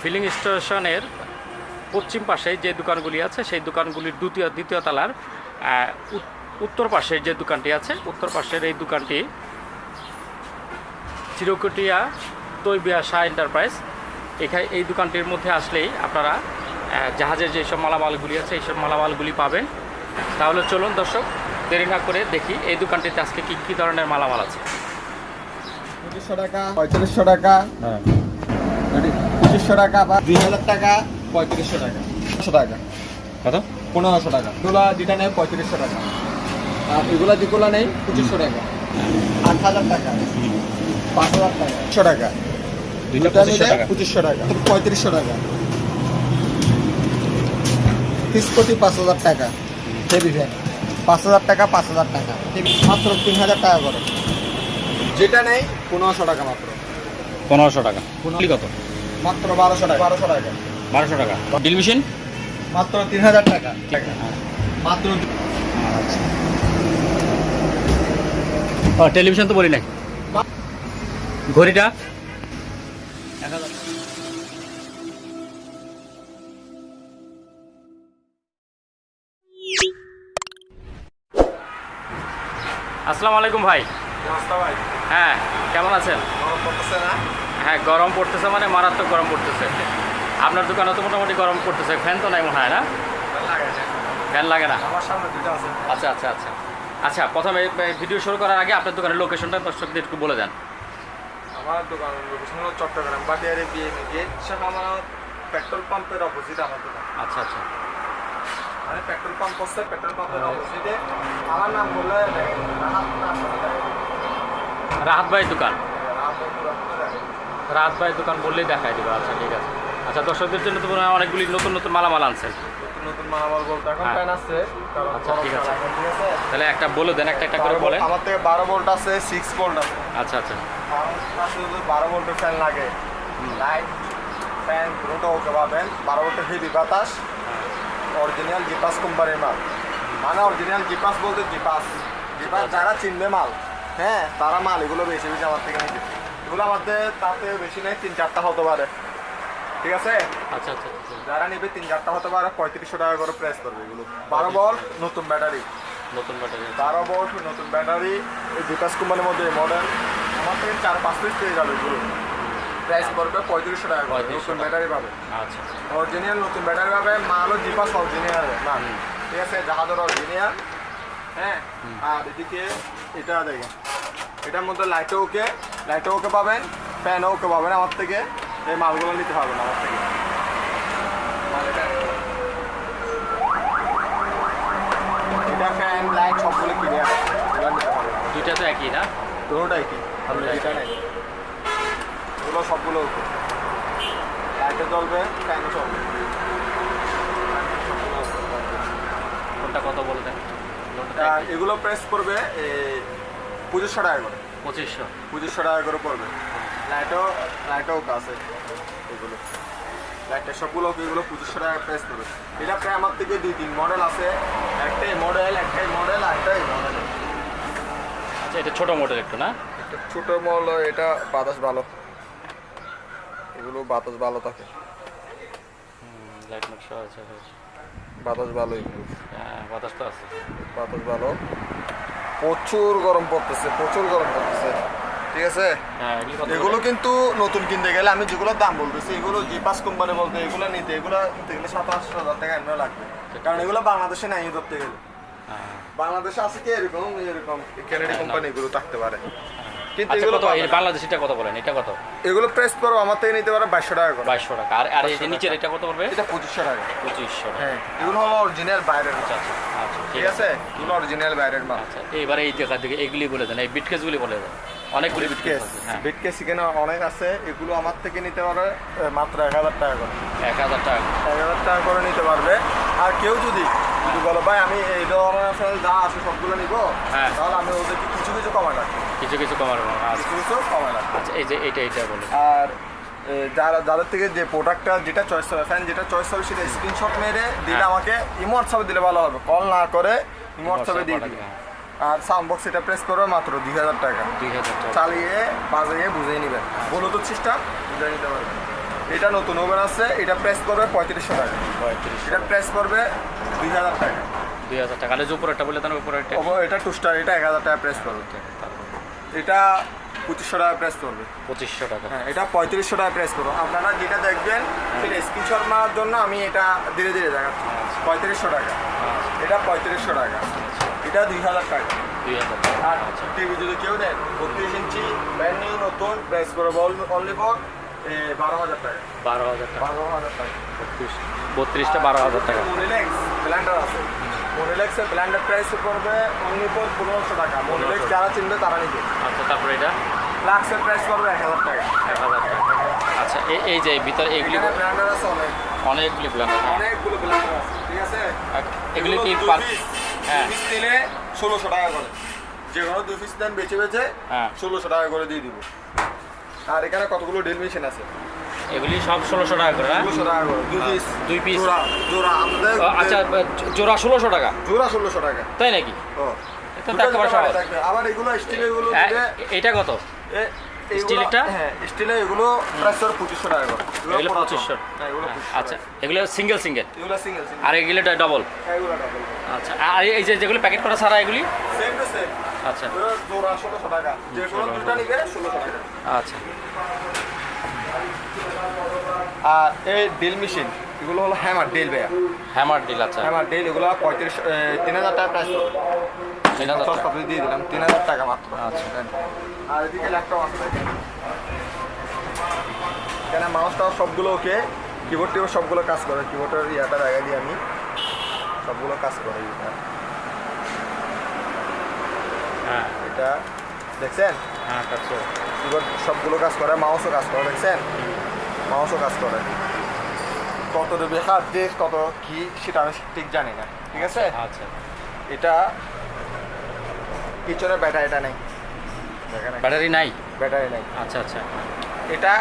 Feeling স্টেশনের পশ্চিম পাশে যে দোকানগুলি আছে সেই দোকানগুলির দ্বিতীয় দ্বিতীয় তলার উত্তর পাশের যে দোকানটি আছে উত্তর পাশের এই দোকানটি চিরকুটিয়া তৈবিয়া শাহ এন্টারপ্রাইজ। এখানে এই দোকানটির মধ্যে আসলেই আপনারা জাহাজের যেসব মালামালগুলি আছে এইসব মালামালগুলি পাবেন। তাহলে চলুন দর্শক দেরি না করে দেখি এই দোকানটিতে আজকে কী কী ধরনের মালামাল আছে। পঁচিশশো টাকা পঁয়ত্রিশশো টাকা। হ্যাঁ। পঁচিশশো টাকা বা দুই হাজার টাকা পঁয়ত্রিশশো টাকা। পনেরোশো টাকা। কত? পনেরোশো টাকা। এগুলো যেটা নেই পঁয়ত্রিশশো টাকা। আর এগুলো যেগুলো নেই পঁচিশশো টাকা। আট হাজার টাকা। পাঁচ হাজার টাকা। একশো টাকা। দুইটা মিলে পঁচিশশো টাকা। পঁয়ত্রিশশো টাকা। পিসকটি পাঁচ হাজার টাকা। হেভি ভ্যান পাঁচ হাজার টাকা পাঁচ হাজার টাকা। মাত্র তিন হাজার টাকা করে। যেটা নেই পনেরোশো টাকা মাত্র। পনেরোশো টাকা। কত? মাত্র বারোশো টাকা। বারোশো টাকা। বারোশো টাকা। Drill machine? মাত্র তিন হাজার টাকা। মাত্র টেলিভিশন তো বলি নাই। ঘড়িটা? আসসালামু আলাইকুম ভাই। হ্যাঁ কেমন আছেন? হ্যাঁ গরম পড়তেছে মানে মারাত্মক গরম পড়তেছে। আপনার দোকানে তো মোটামুটি গরম পড়তেছে ফ্যান তো নাই মনে হয় না? ফ্যান লাগে না। আমার সামনে দুটো আছে। আচ্ছা আচ্ছা আচ্ছা। আচ্ছা প্রথমে ভিডিও শুরু করার আগে আপনার দোকানের লোকেশনটা দর্শকদের একটু বলে দেন। আমার দোকান লোকেশন হলো চট্টগ্রাম বাটিয়ারে বিএমই গেট সেটা আমার পেট্রোল পাম্পের অপোজিট আমার দোকান। আচ্ছা আচ্ছা। মানে পেট্রোল পাম্প করছে পেট্রোল পাম্পের অপোজিটে আমার নাম বললে রাহাত ভাইয়ের দোকান। রাহাত ভাইয়ের দোকান বললেই দেখাই দেবে। আচ্ছা ঠিক আছে। আচ্ছা দর্শকদের জন্য তো মনে হয় অনেকগুলি নতুন নতুন মালামাল আনছেন নতুন মালামাল বলতে এখন হ্যাঁ। প্যান আছে আচ্ছা, ঠিক আছে। তাহলে একটা বলে দেন একটা একটা করে বারো বলে ভোল্ট- আমার থেকে বারো ভোল্ট আছে সিক্স ভোল্ট আছে। আচ্ছা আচ্ছা। বারো ভোল্টের ফ্যান লাগে। লাইট ফ্যান দুটো ওকে পাবেন। বারো ভোল্টের হেভি বাতাস। অরিজিনাল জিপাস কোম্পানির মাল। মানে অরিজিনাল জিপাস বলতে জিপাস জিপাস যারা চিনবে মাল। হ্যাঁ তারা মাল এগুলো বেশি বেশি আমার থেকে নিবে। এগুলো আমাদের তাতে বেশি নেই তিন চারটা হতে পারে। ঠিক আছে? আচ্ছা আচ্ছা আচ্ছা। যারা নিবে তিন চারটা হতে পারে পঁয়ত্রিশশো টাকা করে প্রাইস করবে এগুলো। বারো বল নতুন ব্যাটারি। নতুন ব্যাটারি বারো ভোল্ট নতুন ব্যাটারি এই জিপাস কোম্পানির মধ্যে মডেল আমার থেকে চার পাঁচ পিস পেয়ে যাবে এগুলো। প্রাইস পড়বে পঁয়ত্রিশশো টাকা করে 3500 নতুন ব্যাটারি পাবে। আচ্ছা অরিজিনাল নতুন ব্যাটারি পাবে মালও জিপাস অরিজিনাল না। ঠিক আছে জাহাজের অরিজিনাল হ্যাঁ? আর এদিকে এটা দেখেন। এটার মধ্যে লাইটও ওকে লাইটও ওকে পাবেন ফ্যানও ওকে পাবেন আমার থেকে। এই মালগুলো নিতে পারবেন আমার থেকে। এটা- ফ্যান লাইট সবগুলো নিতে দুইটা তো একই না? দুটোটাই কি দুটোটাই এটা নেই। এগুলো সবগুলো ওকে। লাইটে চলবে ফ্যানও চলবে কোনটা কত বলে দেন এগুলো প্রেস করবে পঁচিশশো টাকা করে। পঁচিশশো। পঁচিশশো টাকা করে পড়বে। লাইটও লাইটও আছে এগুলো। লাইটের সবগুলো এগুলো পঁচিশশো টাকা প্রেস করবে এটা প্রায় আমার থেকে দুই তিন মডেল আছে। একটাই মডেল একটাই মডেল একটাই মডেল আচ্ছা এটা ছোটো মোটর একটু না? ছোট মল এটা বাতাস ভালো। এগুলো বাতাস ভালো থাকে। লাইট নকশা আছে। বাতাস ভালো এগুলো হ্যাঁ বাতাস তো আছে। বাতাস ভালো। প্রচুর গরম পড়তেছে প্রচুর গরম পড়তেছে। ঠিক আছে? হ্যাঁ এগুলি কিন্তু নতুন কিনতে গেলে আমি যেগুলো দাম বলতেছি এগুলো জিপাস কোম্পানি বলতে এগুলো নিতে এগুলো নিতে গেলে সাত আটশো হাজার টাকা এমনি লাগবে। কারণ এগুলো বাংলাদেশে নাই ধরতে গেলে। হ্যাঁ। বাংলাদেশে আছে কি এরকম? এরকম কেনেডি কোম্পানি এগুলো থাকতে পারে। কিন্তু আচ্ছা এগুলো এই না। কত বলেন? এটা কত? এগুলো প্রেস করো আমার থেকে নিতে পারে বাইশশো টাকা করে। বাইশশো টাকা। আর আর এই নিচের এটা কত পড়বে? এটা পঁচিশশো টাকা। পঁচিশশো হ্যাঁ এগুলো হলো অরিজিনাল বাইরের আচ্ছা আচ্ছা ঠিক আছে। এগুলো অরিজিনাল বাইরের মাল। আচ্ছা এইবারে এই জায়গা থেকে এগুলি বলে দেন এই বিটকেসগুলি বলে দেন। অনেকগুলি বিটকেস কেস আছে হ্যাঁ। বিটকেস এখানে অনেক আছে। এগুলো আমার থেকে নিতে পারে মাত্র এক হাজার টাকা করে। এক হাজার টাকা এক হাজার টাকা করে নিতে পারবে। আর কেউ যদি যদি বলো ভাই আমি এই ধরনের যা আছে সবগুলো নিব হ্যাঁ। তাহলে আমি ওদেরকে কিছু কিছু কমায় রাখব। কিছু কিছু কমার আচ্ছা কিছু কিছু আচ্ছা এই যে এইটা এইটা বলে। আর যারা যাদের থেকে যে প্রোডাক্টটা যেটা চয়েস হবে ফ্যান যেটা চয়েস হবে সেটা স্ক্রিনশট মেরে দিলে হ্যাঁ। আমাকে ইমো হোয়াটসঅ্যাপে দিলে ভালো হবে। কল না করে ইমো হোয়াটসঅ্যাপে দিয়ে দিবে হ্যাঁ। আর সাউন্ড বক্স এটা প্রেস করবে মাত্র দুই হাজার টাকা। দুই হাজার টাকা। চালিয়ে বাজিয়ে বুঝিয়ে নেবেন ব্লুটুথ সিস্টেম বুঝিয়ে নিতে পারবেন এটা নতুন ওভেন আছে এটা প্রেস করবে পঁয়ত্রিশশো টাকা। পঁয়ত্রিশ এটা প্রেস করবে দুই হাজার টাকা। দুই হাজার টাকা। আর যে উপরেরটা বলে দেন উপরেরটা ওভো- এটা টু স্টার এটা এক হাজার টাকা প্রেস করবে। এটা পঁচিশশো টাকা প্রেস করবে পঁচিশশো টাকা। হ্যাঁ এটা পঁয়ত্রিশশো টাকা প্রেস করো আপনারা যেটা দেখবেন সেটা স্ক্রিনশট মারার জন্য আমি এটা ধীরে ধীরে দেখাচ্ছি। পঁয়ত্রিশশো টাকা। আচ্ছা, এটা পঁয়ত্রিশশো টাকা। এটা দুই হাজার টাকা। দুই হাজার টাকা। আর আচ্ছা টিভি যদি কেউ নেন বত্রিশ ইঞ্চি ব্র্যান্ড নিউ নতুন প্রেস করব অনলি ফর বারো হাজার টাকা। বারো হাজার টাকা। বারো হাজার টাকা। বত্রিশ বত্রিশটা বারো হাজার টাকা। আছে। মোনিলেক্সের ব্ল্যান্ডার প্রাইস পড়বে অনলি ফর পনেরোশো টাকা। মোনিলেক্স যারা চিনবে তারা নিবে। আচ্ছা তারপরে এটা? ফ্লাক্সের প্রাইস পড়বে এক হাজার টাকা। এক হাজার টাকা। আচ্ছা এই যে ভিতরে এইগুলি ব্ল্যান্ডার আছে অনেক। অনেকগুলি ব্ল্যান্ডার অনেকগুলো ব্ল্যান্ডার আছে ঠিক আছে? এগুলি কি পার হ্যাঁ। নিলে ষোলোশো টাকা করে। যে কোনো দুই পিস দেন বেছে বেছে হ্যাঁ। ষোলোশো টাকা করে দিয়ে দিব। আর এখানে কতগুলো ড্রিল মেশিন আছে? এগুলি সব ষোলোশো টাকা করে হ্যাঁ ষোলোশো টাকা করে। দুই পিস দুই piece। জোড়া জোড়া আমাদের আচ্ছা জোড়া ষোলোশো টাকা? জোড়া ষোলোশো টাকা। তাই নাকি? ও। এটা তো একেবারে সহজ। আবার এগুলো স্টিলের এগুলো হ্যাঁ, দিলে এটা কত? এ- স্টিলেরটা? হ্যাঁ এগুলো প্রায় তোর পঁচিশশো টাকা করে। এগুলো পঁচিশশো। হ্যাঁ, এগুলো হ্যাঁ, 2500 আচ্ছা এগুলো সিঙ্গেল সিঙ্গেল এগুলো সিঙ্গেল সিঙ্গেল আর এগুলো ডবল এগুলো ডাবল আচ্ছা আর এই যে যেগুলো প্যাকেট করা ছাড়া এগুলি? সেম টু সেম আচ্ছা। জোড়া ষোলোশো টাকা। যে কোনো দুটা নিবে ষোলোশো টাকা। আচ্ছা। আর এই ডেল মেশিন এগুলো হলো হ্যামার ডেল বেয়া হ্যামার ডিল আচ্ছা। হ্যামার ডেল এগুলো পঁয়ত্রিশ তিন হাজার টাকা প্রাইস তিন হাজার টাকা। দিয়ে দিলাম তিন হাজার টাকা মাত্র। আচ্ছা। আর এদিকে ল্যাপটপ আছে এখানে মাউসটাও সবগুলো ওকে কিবোর্ড টিবোর্ড সবগুলো কাজ করে। কিবোর্ডের ইয়াটা দেখা দিই আমি। সবগুলো কাজ করে এটা। হ্যাঁ। এটা দেখছেন? হ্যাঁ আচ্ছা কিবোর্ড সবগুলো কাজ করে মাউসও কাজ করে দেখছেন? মাউসও কাজ করে। কত দেবে? হাত দেশ কত কি সেটা আমি ঠিক জানি না ঠিক আছে? আচ্ছা এটা পিছনে ব্যাটারিটা নেই। ব্যাটারি নাই। ব্যাটারি নাই? আচ্ছা আচ্ছা। এটা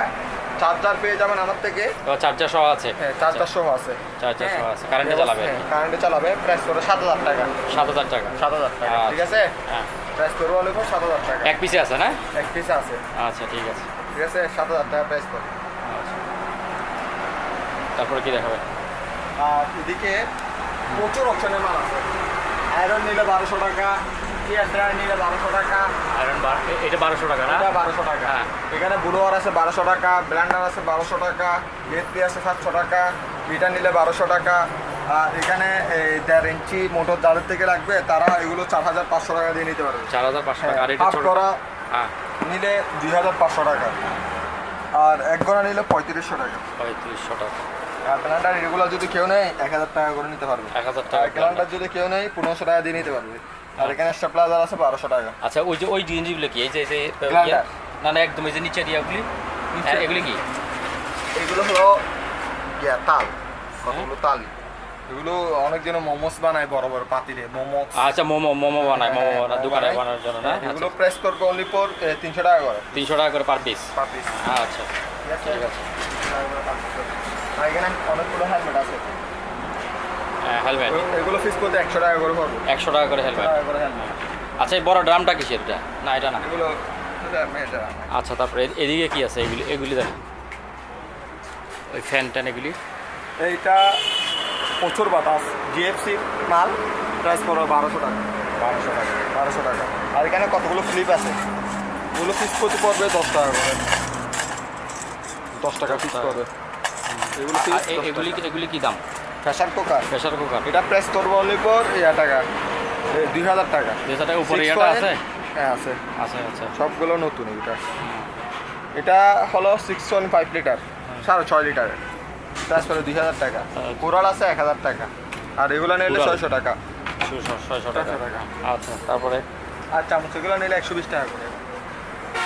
চার্জার পেয়ে যাবেন আমার থেকে। চার্জার সহ আছে? হ্যাঁ চার্জার সহ আছে। চার্জার সহ হ্যাঁ, আছে কারেন্টে চালাবে? হ্যাঁ, কারেন্টে চালাবে। প্রাইস করে সাত হাজার টাকা। সাত হাজার টাকা। সাত হাজার টাকা আচ্ছা। ঠিক আছে? হ্যাঁ। প্রাইস করব সাত হাজার টাকা। এক পিসে আছে না? এক পিস আছে। আচ্ছা ঠিক আছে। ঠিক আছে? সাত হাজার টাকা প্রাইস করে আচ্ছা তারপরে কি দেখাবে? আর এদিকে প্রচুর অপশনের মাল আছে। আয়রন নিলে বারোশো টাকা টিয়ার ড্রায়ার নিলে বারোশো টাকা। আয়রন বার এটা বারোশো টাকা না? এটা বারোশো টাকা। হ্যাঁ। এখানে ব্লুয়ার আছে বারোশো টাকা ব্ল্যান্ডার আছে বারোশো টাকা আছে সাতশো টাকা এটা নিলে বারোশো টাকা। আর এখানে এই দেড় ইঞ্চি মোটর যাদের থেকে লাগবে তারা এগুলো চার হাজার পাঁচশো টাকা দিয়ে নিতে পারবে। চার হাজার পাঁচশো টাকা। আর এটা করা হ্যাঁ। নিলে দুই হাজার পাঁচশো টাকা। আর এক গড়া নিলে পঁয়ত্রিশশো টাকা। পঁয়ত্রিশশো টাকা। ব্ল্যান্ডার এগুলো যদি কেউ নেয় এক হাজার টাকা করে নিতে পারবে। এক হাজার টাকা গ্রাউন্ডার যদি কেউ নেয় পনেরোশো টাকা দিয়ে নিতে পারবে। আর এখানে স্টেপলাইজার আছে বারোশো টাকা। আচ্ছা ওই যে ওই জিনিসগুলো কি? এই যে? না না একদম এই যে নিচের ইয়াগুলি নিচে? হ্যাঁ এগুলি কি? এগুলো হলো ইয়া তাল। কতগুলো তাল? এগুলো অনেক জন মোমোস বানায় বড় বড় পাতিলে। মোমো আচ্ছা মোমো মোমো বানায় মোমো হ্যাঁ, বানায় দোকানে বানানোর জন্য না? এগুলো প্রেস করবে অনলি ফর তিনশো টাকা করে। তিনশো টাকা করে পার পিস পার পিস আচ্ছা। ঠিক আছে? আর এখানে অনেকগুলো হেলমেট আছে। হ্যাঁ হেলমেট এগুলো ফিস করতে একশো টাকা করে পড়বে একশো টাকা করে হেলমেট আচ্ছা এই বড় ড্রামটা কিসের এটা? না এটা না। এগুলো আচ্ছা তারপরে এদিকে কি আছে? এগুলি এগুলি দেখ ওই ফ্যান ট্যান এগুলি। এইটা প্রচুর বাতাস। জিএফসি মাল প্রাইস পড়বে বারোশো টাকা। বারোশো টাকা। বারোশো টাকা। আর এখানে কতগুলো ফ্লিপ আছে? ওগুলো ফিস করতে পড়বে দশ টাকা করে। দশ টাকা টাকা। করবে এগুলো এগুলি কি দাম? Fashion cooker. Pressure cooker. এটা প্রেস করব অনলি ফর ইয়া টাকা। দুই হাজার টাকা। দুই হাজার টাকা উপরে ইয়াটা আছে? হ্যাঁ আছে। আচ্ছা আচ্ছা। সবগুলো নতুন এটা এটা হলো সিক্স পয়েন্ট ফাইভ লিটার সাড়ে ছয় লিটার প্রাইস করে দুই হাজার টাকা। আচ্ছা। কোরাল আছে এক হাজার টাকা। আর এগুলো নিলে? ছয়শো টাকা। ছয়শো টাকা। আচ্ছা। তারপরে আর চামচ এগুলো নিলে একশো বিশ টাকা করে।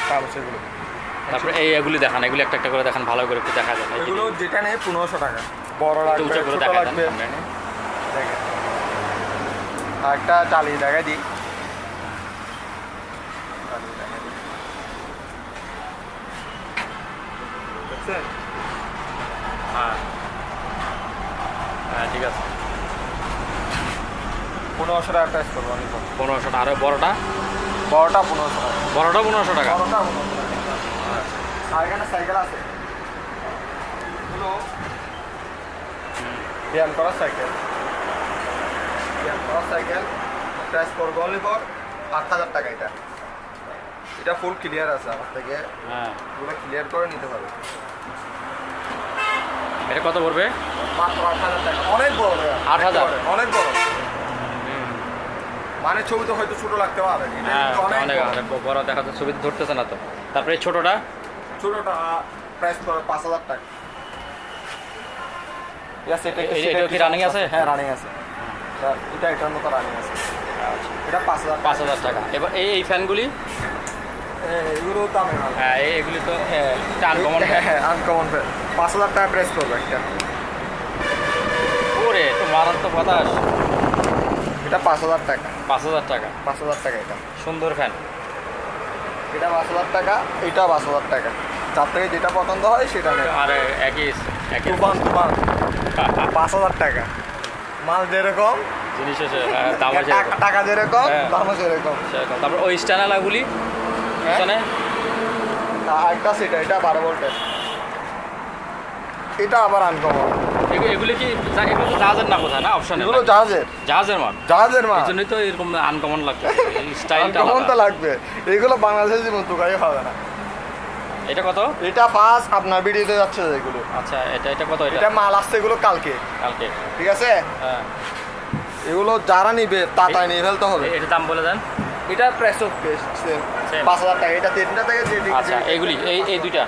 চামচ এগুলো তারপরে এই এগুলি দেখান এগুলি একটা একটা করে দেখান ভালো করে একটু দেখা যায়। এগুলো যেটা নেই পনেরোশো টাকা। বড় লাগবে উঁচু করে দেখা লাগবে। একটা চালিয়ে দেখা দিই? হ্যাঁ। হ্যাঁ ঠিক আছে। পনেরোশো টাকা প্রাইস করব আমি। পনেরোশো টাকা আর বড়টা পনেরোশো টাকা। বড়টা পনেরোশো টাকা। বড়টা পনেরোশো টাকা। আর এখানে সাইকেল আছে। হলো ব্যায়াম করা সাইকেল। ব্যায়াম করা সাইকেল প্রাইস পড়বে অনলি ফর আট হাজার টাকা এটা। এটা ফুল ক্লিয়ার আছে আমার থেকে। হ্যাঁ। পুরো ক্লিয়ার করে নিতে পারবে এটা কত পড়বে? মাত্র আট হাজার টাকা। অনেক বড় ভাইয়া। 8,000? অনেক বড়। মানে ছবি তো হয়তো ছোট লাগতে পারে। হ্যাঁ অনেক অনেক বড়। দেখা যাচ্ছে ছবি ধরতেছে না তো। তারপরে ছোটটা? ছোটটা প্রাইস পাঁচ হাজার টাকা। এটা কি running আছে? হ্যাঁ রানিং আছে। এটা এটার মতো রানিং আছে। আচ্ছা। এটা পাঁচ হাজার পাঁচ হাজার টাকা। এবার এই এই ফ্যানগুলি? এগুলো দামে হ্যাঁ এগুলি তো আনকমন হ্যাঁ হ্যাঁ আনকমন পাঁচ হাজার টাকা প্রাইস পড়বে একটা। ওরে তো মারাত্মক বাতাস এটা পাঁচ হাজার টাকা। পাঁচ হাজার টাকা। পাঁচ হাজার টাকা এটা। সুন্দর ফ্যান এটা পাঁচ হাজার টাকা এটা পাঁচ হাজার টাকা। যার থেকে যেটা পছন্দ হয় সেটা নেবে। আর একই একই তুফান তুফান। পাঁচ হাজার টাকা। মাল যেরকম জিনিস আছে হ্যাঁ, দামও টাকা- যেরকম। হ্যাঁ। দামও সেরকম। সেরকম। তারপর ওই স্ট্যানালাগুলি হ্যাঁ? আর একটা সেটা এটা বারো ভোল্টের এটা আবার আনকমন এগু- এগুলি কি এগুলো তো জাহাজের না কোথায় না? অপশন এগুলো জাহাজের। জাহাজের মাল। জাহাজের মাল। জন্যই তো এরকম আনকমন লাগছে। স্টাইলটা আনকমন তো লাগবে। এগুলো বাংলাদেশের জীবন তুকাই হবে না। এটা কত? এটা ফার্স্ট আপনার ভিডিওতে যাচ্ছে এগুলো। আচ্ছা এটা এটা কত এটা? এটা মাল আসছে এগুলো কালকে। কালকে। ঠিক আছে? হ্যাঁ। এগুলো যারা নিবে তাতায় নিয়ে ফেলতে হবে। এ- এটার দাম বলে দেন। এটা প্রেস অফ পাঁচ হাজার টাকা। এটা তিনটা থেকে যে আচ্ছা এইগুলি এই এই দুইটা।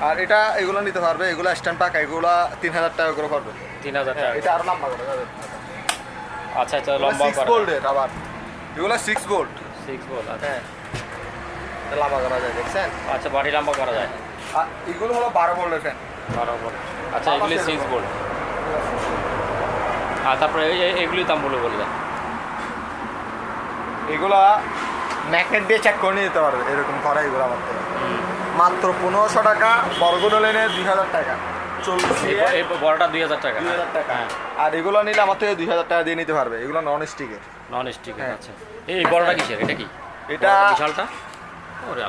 আর এটা এগুলো নিতে পারবে। এগুলো স্ট্যান্ড পাকা এগুলো তিন হাজার টাকা করে পারবে তিন হাজার টাকা। এটা আরও লম্বা করে যাবে। আচ্ছা আচ্ছা লম্বা সিক্স বোল্টের আবার। এগুলো সিক্স বোল্ট সিক্স বল আচ্ছা। হ্যাঁ। এটা লম্বা করা যায় দেখছেন? আচ্ছা বাড়ি লম্বা করা যায়। আর এগুলো হলো বারো বোল্টের ফ্যান বারো বল আচ্ছা এগুলি সিক্স বল আর তারপরে এই- দাম বলে বলে দেন এগুলা ম্যাগনেট দিয়ে চেক করে নিয়ে যেতে পারবে এরকম করা এগুলো আমার মাত্র পনেরোশো টাকা বর্গড লেনে দুই হাজার টাকা। বড়টা দুই হাজার টাকা। দুই হাজার টাকা। হ্যাঁ। আর এগুলো নিলে আমার থেকে দুই হাজার টাকা দিয়ে নিতে পারবে এগুলো নন স্টিকের নন স্টিক হ্যাঁ। আচ্ছা। এই বড়টা কিসের? এটা কি? এটা বিশালটা।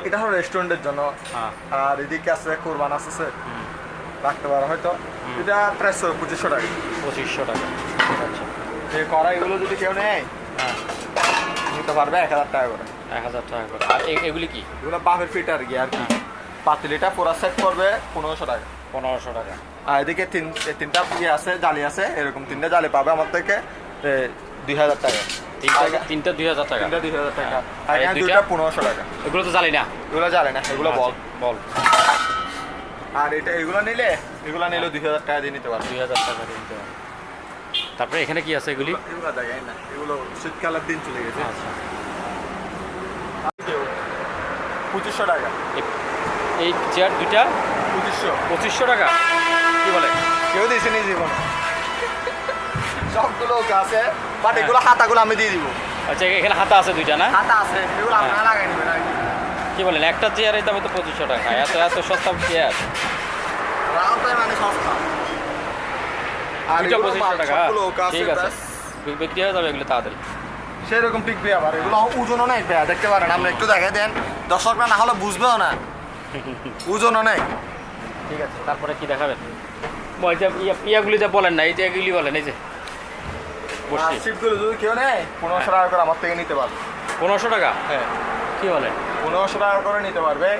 এটা হলো রেস্টুরেন্টের জন্য। হ্যাঁ। আর এদিকে আছে কোরবান আছে রাখতে পারো হয়তো। এটা প্রায় পঁচিশশো টাকা। পঁচিশশো টাকা। আচ্ছা। এই কড়া এগুলো যদি কেউ নেয় হ্যাঁ। নিতে পারবে এক হাজার টাকা করে। এক হাজার টাকা করে। আর এগুলি কি? এগুলো বাফের ফিট আর কি আর কি। হ্যাঁ। পাতিলিটা পুরা সেট করবে পনেরোশো টাকা। পনেরোশো টাকা। আর এদিকে তিন তিনটা ইয়ে আছে জালি আছে। এরকম তিনটা জালি পাবে আমার থেকে দুই হাজার টাকা। তিনটা তিনটা দুই হাজার টাকা। তিনটা দুই হাজার টাকা। হ্যাঁ। আর আর এখানে দুইটা? দুইটা পনেরোশো টাকা। এগুলো তো না। এগুলো না এগুলো বল আচ্ছা, বল। আর এটা এগুলো নিলে এগুলো নিলে দুই হাজার টাকা দিয়ে নিতে পারবে দুই হাজার টাকা দিয়ে দিতে হবে। তারপরে এখানে কি আছে এগুলি? এগুলো দেখাই না এগুলো শীতকালের দিন চলে গেছে। আচ্ছা। পঁচিশশো টাকা। এই- এই চেয়ার দুইটা? পঁচিশশো। পঁচিশশো টাকা? কি বলে? কেউ দিয়েছে নি জীবনে। সবগুলো আছে বাট হ্যাঁ। এগুলো হাতাগুলো আমি দিয়ে দিব। আচ্ছা এখানে হাতা আছে দুইটা না? হাতা আছে এগুলো হ্যাঁ। আপনারা লাগাই নেবেন কি বলেন একটা চেয়ারের দামে তো পঁচিশশো টাকা এত এত সস্তা চেয়ার মানে সস্তা। আর দুইটা পঁচিশশো টাকা। সবগুলো ওকে আছে ঠিক আছে। বিক্রি হয়ে যাবে এগুলো তাড়াতাড়ি। সেরকম টিকবে আবার এগুলো ওজনও নেই ভাইয়া দেখতে পারেন আপনি একটু দেখাই দেন। দর্শকরা না হলে বুঝবেও না। ঠিক আছে তারপরে কি দেখাবেন? ইয়া- ইয়াগুলি যে বলেন না এই যে এগুলি বলেন এই যে। বসছি সিটগুলো যদি কেউ নেয় পনেরোশো টাকা করে আমার থেকে নিতে পারবে। পনেরোশো টাকা? হ্যাঁ। কি বলে? পনেরোশো টাকা করে নিতে পারবে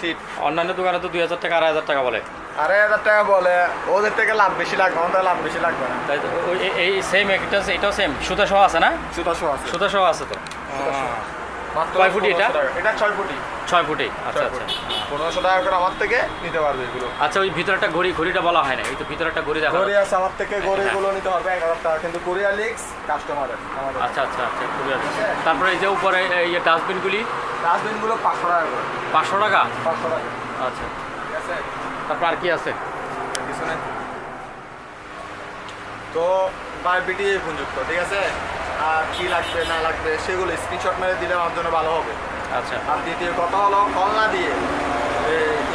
সিট অন্যান্য দোকানে তো দুই হাজার টাকা আড়াই হাজার টাকা বলে। আড়াই হাজার টাকা বলে ওদের থেকে লাভ বেশি লাগবে আমাদের লাভ বেশি লাগবে না। তাই তো এই- সেম একটা এটাও সেম সুতা সহ আছে না? সুতাশো আছে। সুতা সহ আছে তো? কয় ফুটি এটা? এটা ছয় ফুটি। ছয় ফুটে? আচ্ছা আচ্ছা। পনেরোশো টাকা করে আমার থেকে নিতে পারবে এগুলো। আচ্ছা ওই ভিতরে একটা ঘড়ি ঘড়িটা বলা হয় না এই তো ভিতরে একটা ঘড়ি দেখা গড়ি আছে আমার থেকে গড়িগুলো নিতে পারবে এক হাজার টাকা কিন্তু কোরিয়া লিক্স কাস্টমারের আচ্ছা আচ্ছা আচ্ছা ঘড়ি আছে। তারপরে এই যে উপরে এই ডাস্টবিনগুলি? ডাস্টবিনগুলো পাঁচশো টাকা করে। পাঁচশো টাকা? পাঁচশো টাকা। আচ্ছা। ঠিক আছে? তারপর আর কি আছে? কিছু নেই। তো বায়োপিটি ঠিক আছে? আর কি লাগবে না লাগবে সেগুলো স্ক্রিনশট মেরে দিলে আমার জন্য ভালো হবে। আচ্ছা। আর দ্বিতীয় কথা হলো কল না দিয়ে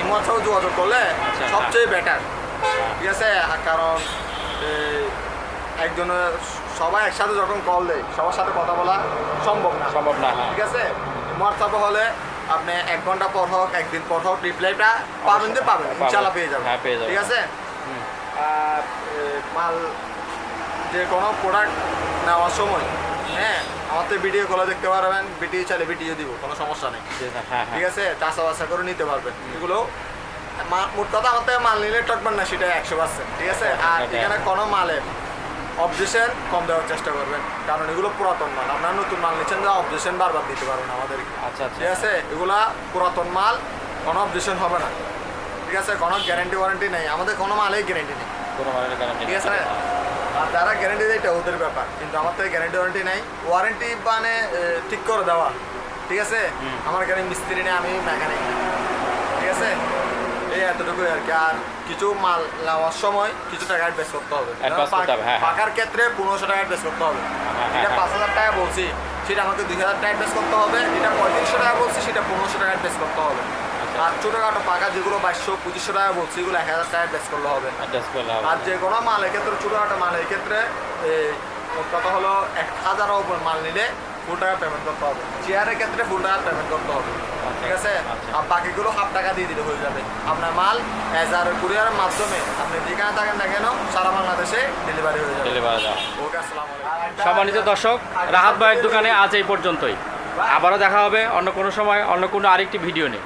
ইমোর সাথে যোগাযোগ করলে আচ্ছা, সবচেয়ে বেটার ঠিক আছে? কারণ একজনের সবাই একসাথে যখন কল দেয় সবার সাথে কথা বলা সম্ভব না। সম্ভব না হ্যাঁ। ঠিক আছে? হোয়াটসঅ্যাপে হলে আপনি এক ঘণ্টা পর হোক একদিন পর হোক রিপ্লাইটা পাবেন যে পাবেন। ইনশাল্লাহ পেয়ে যাবেন। হ্যাঁ, পেয়ে যাবেন। ঠিক আছে? আর মাল যে কোনো প্রোডাক্ট নেওয়ার সময় হ্যাঁ আমার তো ভিডিও কলে দেখতে পারবেন ভিডিও চাইলে ভিডিও দিব কোনো সমস্যা নেই। হ্যাঁ হ্যাঁ ঠিক আছে? চাষা বাসা করে নিতে পারবেন। এগুলো মোট কথা আমার থেকে মাল নিলে টকবেন না সেটা একশো পার্সেন্ট ঠিক আছে? আর এখানে কোনো মালের অবজেকশন কম দেওয়ার চেষ্টা করবেন কারণ এগুলো পুরাতন মাল। আপনারা নতুন মাল নিচ্ছেন যা অবজেকশন বারবার দিতে পারবেন আমাদেরকে আচ্ছা আচ্ছা। ঠিক আছে? এগুলা পুরাতন মাল কোনো অবজেকশন হবে না। ঠিক আছে? কোনো গ্যারান্টি ওয়ারেন্টি নেই। আমাদের কোনো মালেই গ্যারান্টি নেই। কোনো গ্যারান্টি ঠিক আছে? আর যারা গ্যারান্টি দেয় এটা ওদের ব্যাপার কিন্তু আমার থেকে গ্যারান্টি ওয়ারেন্টি নেই। ওয়ারেন্টি মানে ঠিক করে দেওয়া ঠিক আছে? আমার এখানে মিস্ত্রি নেই আমি মেকানিক। ঠিক আছে? এই এতটুকুই আর কি। আর কিছু মাল নেওয়ার সময় কিছু টাকা অ্যাডভান্স করতে হবে। হবে, হ্যাঁ, হ্যাঁ। পাকার ক্ষেত্রে পনেরোশো টাকা অ্যাডভান্স করতে হবে। হ্যাঁ, এটা। পাঁচ হাজার টাকা বলছি। সেটা আমাকে দুই হাজার টাকা অ্যাডভান্স করতে হবে। যেটা পঁয়ত্রিশশো টাকা বলছি সেটা পনেরোশো টাকা অ্যাডভান্স করতে হবে। আর ছোটোখাটো পাকা যেগুলো বাইশশো পঁচিশশো টাকা বলছি এগুলো এক হাজার টাকা অ্যাডভান্স করলে হবে। আর যে কোনো মালের ক্ষেত্রে ছোটোখাটো মালের ক্ষেত্রে কথা হলো এক হাজারের উপর মাল নিলে ফুল টাকা পেমেন্ট করতে হবে। চেয়ারের ক্ষেত্রে ফুল টাকা পেমেন্ট করতে হবে। ঠিক আছে? আচ্ছা। আর বাকিগুলো হাফ টাকা দিয়ে দিলে হয়ে যাবে। আপনার মাল এজ আর কুরিয়ারের মাধ্যমে আপনি যেখানে থাকেন না কেন সারা বাংলাদেশে ডেলিভারি হয়ে যাবে। ডেলিভারি ওকে আসসালামু সম্মানিত দর্শক রাহাত ভাইয়ের দোকানে আজ এই পর্যন্তই। আবারও দেখা হবে অন্য কোনো সময় অন্য কোনো আরেকটি ভিডিও নিয়ে।